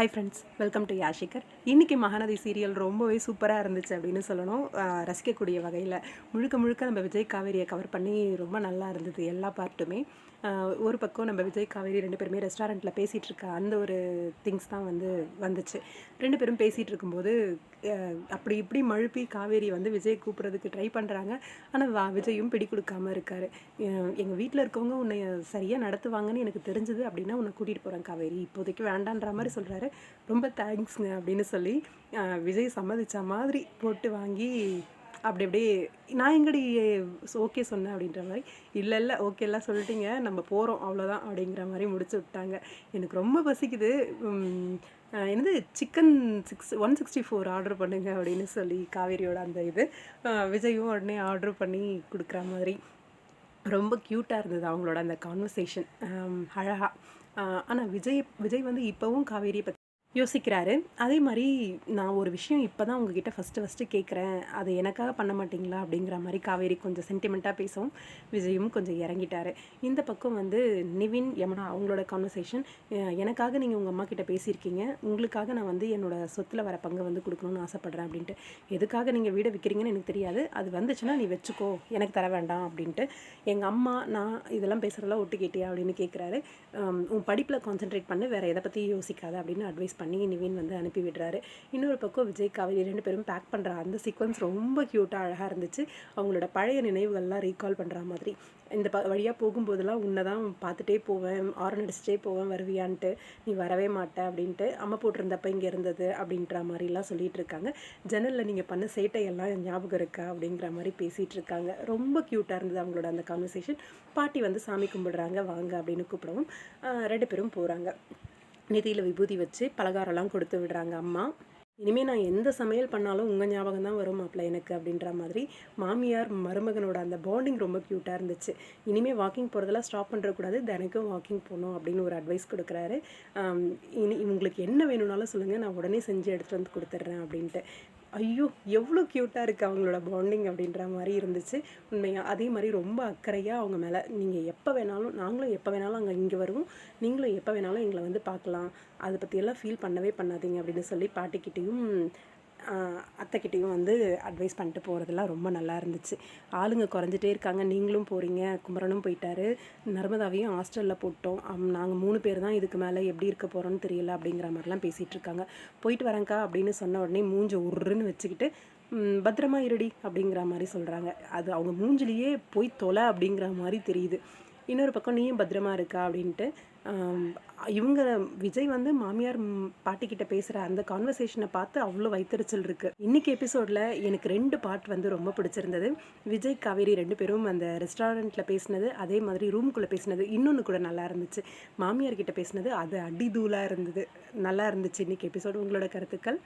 Hi friends welcome to யாஷிகர் இன்றைக்கி Mahanadi serial ரொம்பவே சூப்பராக இருந்துச்சு அப்படின்னு சொல்லணும். ரசிக்கக்கூடிய வகையில் முழுக்க முழுக்க நம்ம விஜய் காவேரியை கவர் பண்ணி ரொம்ப நல்லா இருந்தது எல்லா பார்ட்டுமே ஒரு பக்கம் நம்ம விஜய் காவேரி ரெண்டு பேருமே ரெஸ்டாரண்ட்டில் பேசிகிட்டு இருக்க அந்த ஒரு திங்ஸ் தான் வந்து வந்துச்சு. ரெண்டு பேரும் பேசிகிட்டு இருக்கும்போது அப்படி இப்படி மழுப்பி காவேரி வந்து விஜய் கூப்பிட்றதுக்கு ட்ரை பண்ணுறாங்க ஆனால் வா விஜயும் பிடி கொடுக்காம இருக்கார். எங்கள் வீட்டில் இருக்கவங்க உன்னை சரியாக நடத்துவாங்கன்னு எனக்கு தெரிஞ்சது அப்படின்னா உன்னை கூட்டிகிட்டு போகிறேன் காவேரி. இப்போதைக்கு வேண்டான்ற மாதிரி சொல்கிறாரு ரொம்ப தேங்க்ஸ்ங்க அப்படின்னு சொல்லி விஜய் சம்மதித்த மாதிரி போட்டு வாங்கி அப்படி அப்படியே நான் எங்கடி ஓகே சொன்னேன் அப்படின்ற மாதிரி இல்லை இல்லை ஓகேலாம் சொல்லிட்டீங்க நம்ம போகிறோம் அவ்வளோதான் அப்படிங்கிற மாதிரி முடிச்சு விட்டாங்க. எனக்கு ரொம்ப பசிக்குது. என்னது chicken six one sixty four order பண்ணுங்க அப்படின்னு சொல்லி காவேரியோட அந்த இது விஜயும் உடனே ஆர்டர் பண்ணி கொடுக்குற மாதிரி. ரொம்ப க்யூட்டாக இருந்தது அவங்களோட அந்த கான்வர்சேஷன் அழகாக ஆனால் விஜய் விஜய் வந்து இப்போவும் காவேரியை பற்றி யோசிக்கிறாரு. அதே மாதிரி நான் ஒரு விஷயம் இப்போ தான் உங்ககிட்ட ஃபஸ்ட்டு ஃபஸ்ட்டு கேட்குறேன் அதை எனக்காக பண்ண மாட்டிங்களா? அப்படிங்கிற மாதிரி காவேரி கொஞ்சம் சென்டிமெண்ட்டாக பேசவும் விஜயும் கொஞ்சம் இறங்கிட்டார். இந்த பக்கம் வந்து நிவின் யமுனா அவங்களோட கான்வர்சேஷன் எனக்காக நீங்கள் உங்கள் அம்மா கிட்ட பேசியிருக்கீங்க. உங்களுக்காக நான் வந்து என்னோடய சொத்தில் வர பங்கு வந்து கொடுக்கணும்னு ஆசைப்பட்றேன் அப்படின்ட்டு. எதுக்காக நீங்கள் வீடை விற்கிறீங்கன்னு எனக்கு தெரியாது. அது வந்துச்சுன்னா நீ வச்சுக்கோ. எனக்கு தர வேண்டாம் அப்படின்ட்டு. எங்கள் அம்மா நான் இதெல்லாம் பேசுகிறதெல்லாம் ஒட்டு கேட்டியா அப்படின்னு கேட்குறாரு உன் படிப்பில் கான்சென்ட்ரேட் பண்ணு. வேறு எதை பற்றி யோசிக்காத அப்படின்னு அட்வைஸ் பண்ணி நிவின் வந்து அனுப்பி விடுறாரு. இன்னொரு பக்கம் விஜய் காவேரி ரெண்டு பேரும் பேக் பண்ணுற அந்த சீக்வன்ஸ் ரொம்ப க்யூட்டாக அழகாக இருந்துச்சு. அவங்களோட பழைய நினைவுகள்லாம் ரீகால் பண்ணுற மாதிரி. இந்த ப வழியாக போகும்போதெல்லாம் உன்னை தான் பார்த்துட்டே போவேன் ஆரன் அடிச்சுட்டே போவேன் வருவியான்ட்டு. நீ வரவே மாட்ட அப்படின்ட்டு அம்மா போட்டிருந்தப்ப இங்கே இருந்தது அப்படின்ற மாதிரிலாம் சொல்லிகிட்டு இருக்காங்க. ஜன்னலில் நீங்கள் பண்ண சேட்டையெல்லாம் ஞாபகம் இருக்கா அப்படிங்கிற மாதிரி பேசிகிட்டு இருக்காங்க. ரொம்ப க்யூட்டாக இருந்தது அவங்களோட அந்த கான்வர்சேஷன் பாட்டி வந்து சாமி கும்பிடுறாங்க வாங்க அப்படின்னு கூப்பிடவும் ரெண்டு பேரும் போகிறாங்க நெத்தியில் விபூதி வச்சு பலகாரம்லாம் கொடுத்து விடுறாங்க அம்மா. இனிமேல் நான் எந்த சமையல் பண்ணாலும் உங்கள் ஞாபகம் தான் வரும் மாப்பிள்ள எனக்கு அப்படின்ற மாதிரி மாமியார் மருமகனோட அந்த பாண்டிங் ரொம்ப க்யூட்டாக இருந்துச்சு. இனிமேல் வாக்கிங் போகிறதெல்லாம் ஸ்டாப் பண்ணுறக்கூடாது தினக்கும் வாக்கிங் போகணும் அப்படின்னு ஒரு அட்வைஸ் கொடுக்குறாரு. இனி உங்களுக்கு என்ன வேணும்னாலும் சொல்லுங்கள் நான் உடனே செஞ்சு எடுத்துகிட்டு வந்து கொடுத்துட்றேன் அப்படின்ட்டு. ஐயோ எவ்வளோ க்யூட்டாக இருக்குது அவங்களோட பாண்டிங் அப்படின்ற மாதிரி இருந்துச்சு. உண்மையாக அதே மாதிரி ரொம்ப அக்கறையாக அவங்க மேலே நீங்கள் எப்போ வேணாலும் நாங்களும் எப்போ வேணாலும் அங்கே இங்கே வருவோம். நீங்களும் எப்போ வேணாலும் எங்களை வந்து பார்க்கலாம். அதை பற்றியெல்லாம் ஃபீல் பண்ணவே பண்ணாதீங்க அப்படின்னு சொல்லி பாட்டிக்கிட்டேயும் அத்தைக்கிட்டேயும் வந்து அட்வைஸ் பண்ணிட்டு போகிறதெல்லாம் ரொம்ப நல்லா இருந்துச்சு. ஆளுங்க குறைஞ்சிட்டே இருக்காங்க. நீங்களும் போகிறீங்க குமரனும் போயிட்டாரு. நர்மதாவையும் ஹாஸ்டலில் போட்டோம். நாங்கள் மூணு பேர் தான் இதுக்கு மேலே எப்படி இருக்க போகிறோன்னு தெரியல அப்படிங்கிற மாதிரிலாம் பேசிகிட்டு இருக்காங்க. போயிட்டு வரேங்க்கா அப்படின்னு சொன்ன உடனே மூஞ்ச உருன்னு வச்சுக்கிட்டு பத்திரமா இருடி அப்படிங்கிற மாதிரி சொல்கிறாங்க அது அவங்க மூஞ்சிலேயே போய் தொலை அப்படிங்கிற மாதிரி தெரியுது. இன்னொரு பக்கம் நீயும் பத்திரமா இருக்கா அப்படின்ட்டு இவங்க விஜய் வந்து மாமியார் பாட்டிக்கிட்ட பேசுகிற அந்த கான்வர்சேஷனை பார்த்து அவ்வளோ வைத்தறிச்சல் இருக்குது இன்னைக்கு எபிசோடில் எனக்கு ரெண்டு பாட் வந்து ரொம்ப பிடிச்சிருந்தது. விஜய் காவேரி ரெண்டு பேரும் அந்த ரெஸ்டாரண்ட்டில் பேசினது அதே மாதிரி ரூம்குள்ளே பேசினது இன்னொன்று கூட நல்லா இருந்துச்சு. மாமியார் கிட்ட பேசினது அது அடிதூளாக இருந்தது. நல்லா இருந்துச்சு இன்னைக்கு எபிசோடு உங்களோட கருத்துக்கள்?